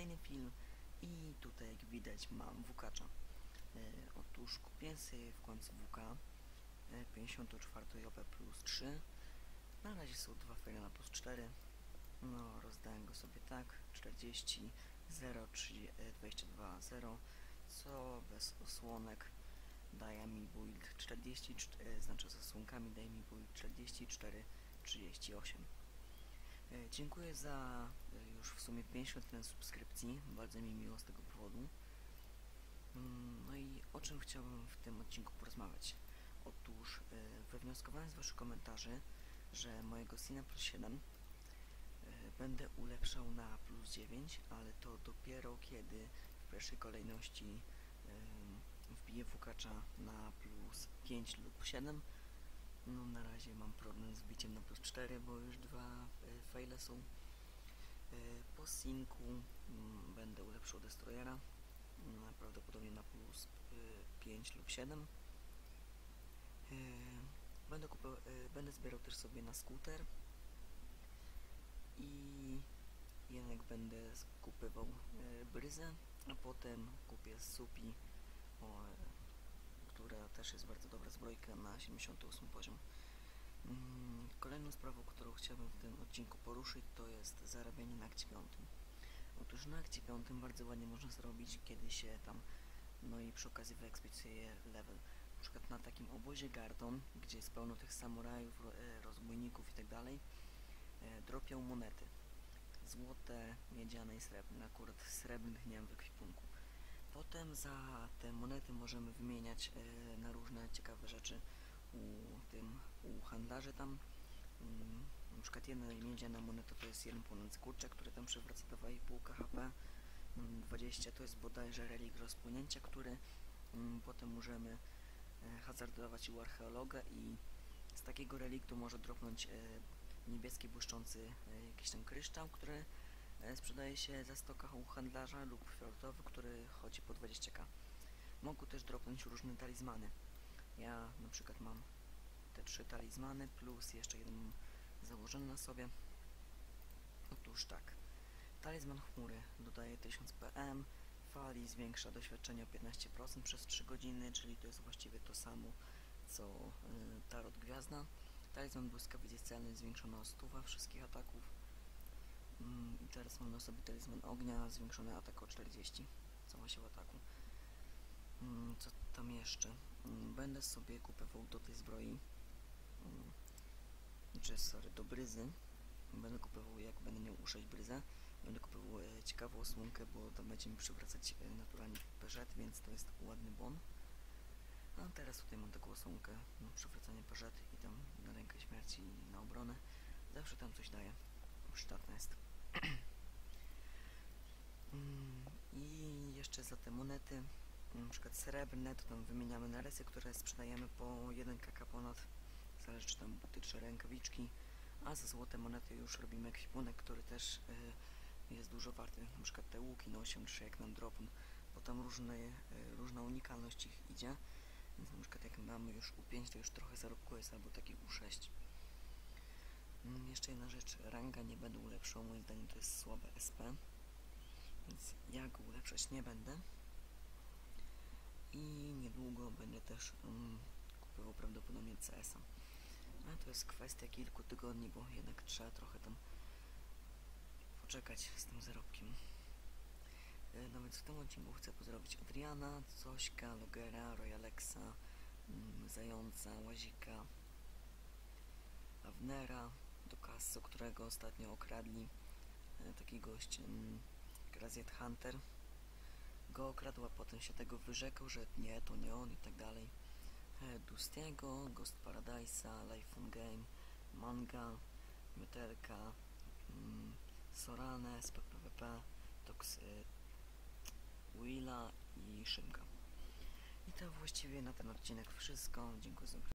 kolejny film i tutaj jak widać mam wukacza. E, otóż kupiłem sobie w końcu WK e, 54 JP plus 3. Na razie są dwa fajne na plus 4. No, rozdałem go sobie tak, 40, 0, 3, e, 22, 0, co bez osłonek daje mi build 40, e, znaczy z osłonkami daje mi build 44, 38. E, Dziękuję za e, już w sumie 51 subskrypcji, bardzo mi miło z tego powodu. Mm, No i o czym chciałbym w tym odcinku porozmawiać? Otóż e, wywnioskowałem z Waszych komentarzy, że mojego Sina plus 7 e, będę ulepszał na plus 9, ale to dopiero kiedy w pierwszej kolejności wbiję Wukacza na plus 5 lub 7. No na razie mam problem z biciem na plus 4, bo już dwa e, faile są. E, po synku mm, będę ulepszał Destroyera, mm, prawdopodobnie na plus e, 5 lub 7. E, będę, kupował, e, będę zbierał też sobie na skuter i jednak będę skupywał e, bryzę, a potem kupię supi, e, która też jest bardzo dobra zbrojka na 78 poziom. Mm, Kolejną sprawą, którą chciałbym w tym odcinku poruszyć, to jest zarabianie na akcie 5. Otóż na akcie 5 bardzo ładnie można zrobić, kiedy się tam, no i przy okazji wyekspić sobie level. Na przykład na takim obozie Gardon, gdzie jest pełno tych samurajów, e, rozbójników i tak e, dropią monety. Złote, miedziane i srebrne. Akurat srebrnych nie mam w ekwipunku. Potem za te monety możemy wymieniać e, na różne ciekawe rzeczy u tym, u handlarzy tam. Mm, na przykład jedna miedziana moneta to jest jeden płonący kurczak, który tam przywraca do 2,5 KHP. Mm, 20 to jest bodajże relik rozpłynięcia, który mm, potem możemy e, hazardować u archeologa i z takiego reliktu może dropnąć e, niebieski błyszczący jakiś tam kryształ, który sprzedaje się za stokach u handlarza lub fioletowy, który chodzi po 20k. Mogą też dropnąć różne talizmany. Ja na przykład mam te trzy talizmany plus jeszcze jeden założony na sobie. Otóż tak. Talizman chmury dodaje 1000 PM, fali zwiększa doświadczenie o 15% przez 3 godziny, czyli to jest właściwie to samo co y, tarot gwiazda. Talizman błyskawicy celny zwiększony o 100 wszystkich ataków. Mm, I teraz talizman ognia, zwiększony atak o 40, cała siła ataku. Mm, co tam jeszcze? Mm, będę sobie kupował do tej zbroi, czy sorry, do bryzy. Będę kupował, jak będę miał uszeć bryzę. Będę kupował e, ciekawą osłonkę, bo tam będzie mi przywracać e, naturalnie peżet, więc to jest ładny bon. A teraz tutaj mam taką osłonkę na przywracanie peżet i tam na rękę śmierci i na obronę. Zawsze tam coś daje. Przydatne jest. Mm, I jeszcze za te monety, na przykład srebrne, to tam wymieniamy na resy, które sprzedajemy po 1 kk ponad. Zależy czy tam buty czy rękawiczki. A za złote monety już robimy ekwipunek, który też y, jest dużo warty. Na przykład te łuki na 8-3 jak nam dropną, bo tam różne, y, różna unikalność ich idzie. Więc na przykład jak mamy już U5 to już trochę zarobku jest, albo taki U6. Mm, Jeszcze jedna rzecz, ranga nie będę ulepszał, moim zdaniem to jest słabe SP, ulepszać nie będę. I niedługo będę też um, kupował prawdopodobnie CS-a. A to jest kwestia kilku tygodni, bo jednak trzeba trochę tam poczekać z tym zarobkiem. E, No więc w tym odcinku chcę pozdrowić Adriana, Cośka, Logera, Royalexa, mm, Zająca, Łazika, Avnera, do Kasso, którego ostatnio okradli. E, Taki gość, mm, Graziet Hunter, go okradł, a potem się tego wyrzekł, że nie, to nie on i tak dalej. E, Dustiego, Ghost Paradise'a, Life on Game, Manga, Mytelka, mm, Sorane, SPPWP, Tox, y, Willa i Szymka. I to właściwie na ten odcinek wszystko. Dziękuję za